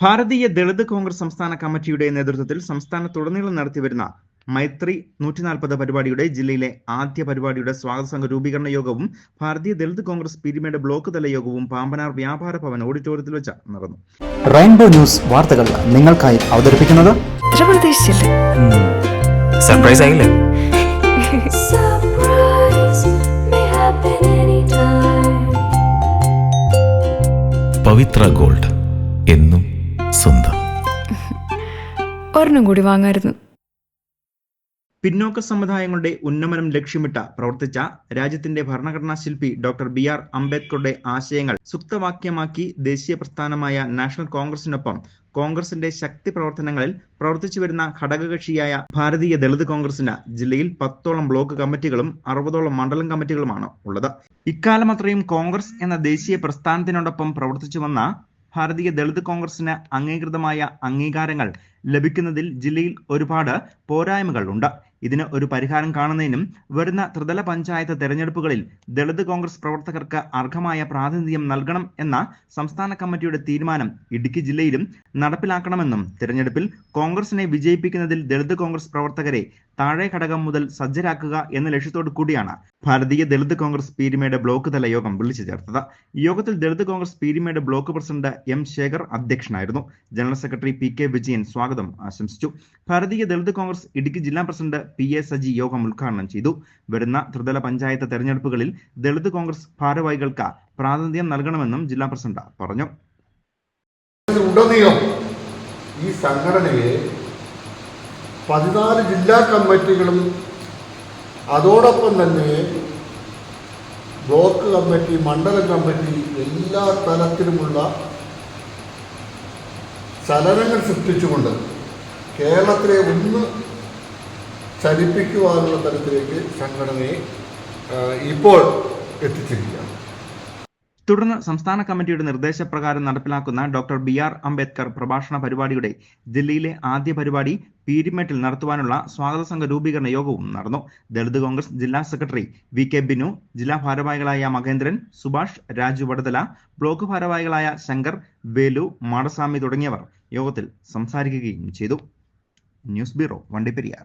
ഭാരതീയ ദളിത് കോൺഗ്രസ് സംസ്ഥാന കമ്മിറ്റിയുടെ നേതൃത്വത്തിൽ സംസ്ഥാനത്തുടനീളം നടത്തിവരുന്ന മൈത്രി നൂറ്റി നാൽപ്പത് പരിപാടിയുടെ ജില്ലയിലെ ആദ്യ പരിപാടിയുടെ സ്വാഗത സംഘ രൂപീകരണ യോഗവും ഭാരതീയ ദളിത് കോൺഗ്രസ് പിരിമേഡ് ബ്ലോക്ക് തല യോഗവും പാമ്പനാർ വ്യാപാര ഭവൻ ഓഡിറ്റോറിയത്തിൽ വെച്ച് നടന്നു. റെയിൻബോ ന്യൂസ് വാർത്തകൾ നിങ്ങൾക്കായി അവതരിപ്പിക്കുന്നത് സർപ്രൈസ് ആയില്ലേ. പവിത്ര ഗോൾഡ്. ഒരെണ്ണം കൂടി വാങ്ങായിരുന്നു. പിന്നോക്ക സമുദായങ്ങളുടെ ഉന്നമനം ലക്ഷ്യമിട്ട് പ്രവർത്തിച്ച രാജ്യത്തിന്റെ ഭരണഘടനാ ശില്പി ഡോക്ടർ ബി ആർ അംബേദ്കറുടെ ആശയങ്ങൾ സുക്തവാക്യമാക്കി ദേശീയ പ്രസ്ഥാനമായ നാഷണൽ കോൺഗ്രസിനൊപ്പം കോൺഗ്രസിന്റെ ശക്തി പ്രവർത്തനങ്ങളിൽ പ്രവർത്തിച്ചു വരുന്ന ഘടകകക്ഷിയായ ഭാരതീയ ദളിത് കോൺഗ്രസിന് ജില്ലയിൽ പത്തോളം ബ്ലോക്ക് കമ്മിറ്റികളും അറുപതോളം മണ്ഡലം കമ്മിറ്റികളുമാണ് ഉള്ളത്. ഇക്കാലം അത്രയും കോൺഗ്രസ് എന്ന ദേശീയ പ്രസ്ഥാനത്തിനോടൊപ്പം പ്രവർത്തിച്ചു വന്ന ഭാരതീയ ദളിത് കോൺഗ്രസിന് അംഗീകൃതമായ അംഗീകാരങ്ങൾ ലഭിക്കുന്നതിൽ ജില്ലയിൽ ഒരുപാട് പോരായ്മകൾ ഉണ്ട് ഇതിന് ഒരു പരിഹാരം കാണുന്നതിനും വരുന്ന ത്രിതല പഞ്ചായത്ത് തെരഞ്ഞെടുപ്പുകളിൽ ദളിത് കോൺഗ്രസ് പ്രവർത്തകർക്ക് അർഹമായ പ്രാതിനിധ്യം നൽകണം എന്ന സംസ്ഥാന കമ്മിറ്റിയുടെ തീരുമാനം ഇടുക്കി ജില്ലയിലും നടപ്പിലാക്കണമെന്നും തിരഞ്ഞെടുപ്പിൽ കോൺഗ്രസിനെ വിജയിപ്പിക്കുന്നതിൽ ദളിത് കോൺഗ്രസ് പ്രവർത്തകരെ താഴെ ഘടകം മുതൽ സജ്ജരാക്കുക എന്ന ലക്ഷ്യത്തോടു കൂടിയാണ് ഭാരതീയ ദളിത് കോൺഗ്രസ് പീരിമയുടെ ബ്ലോക്ക് തല യോഗം വിളിച്ചു ചേർത്തത്. യോഗത്തിൽ ദളിത് കോൺഗ്രസ് പീരിമയുടെ ബ്ലോക്ക് പ്രസിഡന്റ് എം ശേഖർ അധ്യക്ഷനായിരുന്നു. General secretary P K Vijayan സ്വാഗതം ആശംസിച്ചു. ഭാരതീയ ദളിത് കോൺഗ്രസ് ഇടുക്കി ജില്ലാ പ്രസിഡന്റ് പി എ സജി യോഗം ഉദ്ഘാടനം ചെയ്തു. വരുന്ന ത്രിതല പഞ്ചായത്ത് തെരഞ്ഞെടുപ്പുകളിൽ ദളിത് കോൺഗ്രസ് ഭാരവാഹികൾക്ക് പ്രാതിനിധ്യം നൽകണമെന്നും ജില്ലാ പ്രസിഡന്റ് പറഞ്ഞു. ഈ സംഘടനയെ പതിനാല് ജില്ലാ കമ്മിറ്റികളും അതോടൊപ്പം തന്നെ ബ്ലോക്ക് കമ്മിറ്റി മണ്ഡലം കമ്മിറ്റി എല്ലാ തലത്തിലുമുള്ള ചലനങ്ങൾ സൃഷ്ടിച്ചുകൊണ്ട് കേരളത്തിലെ ഒന്ന് ചലിപ്പിക്കുവാനുള്ള തരത്തിലേക്ക് സംഘടനയെ ഇപ്പോൾ എത്തിച്ചിരിക്കുകയാണ്. തുടർന്ന് സംസ്ഥാന കമ്മിറ്റിയുടെ നിർദ്ദേശപ്രകാരം നടപ്പിലാക്കുന്ന ഡോക്ടർ ബി ആർ അംബേദ്കർ പ്രഭാഷണ പരിപാടിയുടെ ദില്ലിയിലെ ആദ്യ പരിപാടി പീരിമേട്ടിൽ നടത്തുവാനുള്ള സ്വാഗത സംഘ രൂപീകരണ യോഗവും നടന്നു. ദളിത് കോൺഗ്രസ് ജില്ലാ സെക്രട്ടറി വി കെ ബിനു ജില്ലാ ഭാരവാഹികളായ മഹേന്ദ്രൻ സുഭാഷ് രാജു വടതല ബ്ലോക്ക് ഭാരവാഹികളായ ശങ്കർ വേലു മാടസ്വാമി തുടങ്ങിയവർ യോഗത്തിൽ സംസാരിക്കുകയും ചെയ്തു. News bureau Vandiperiyar.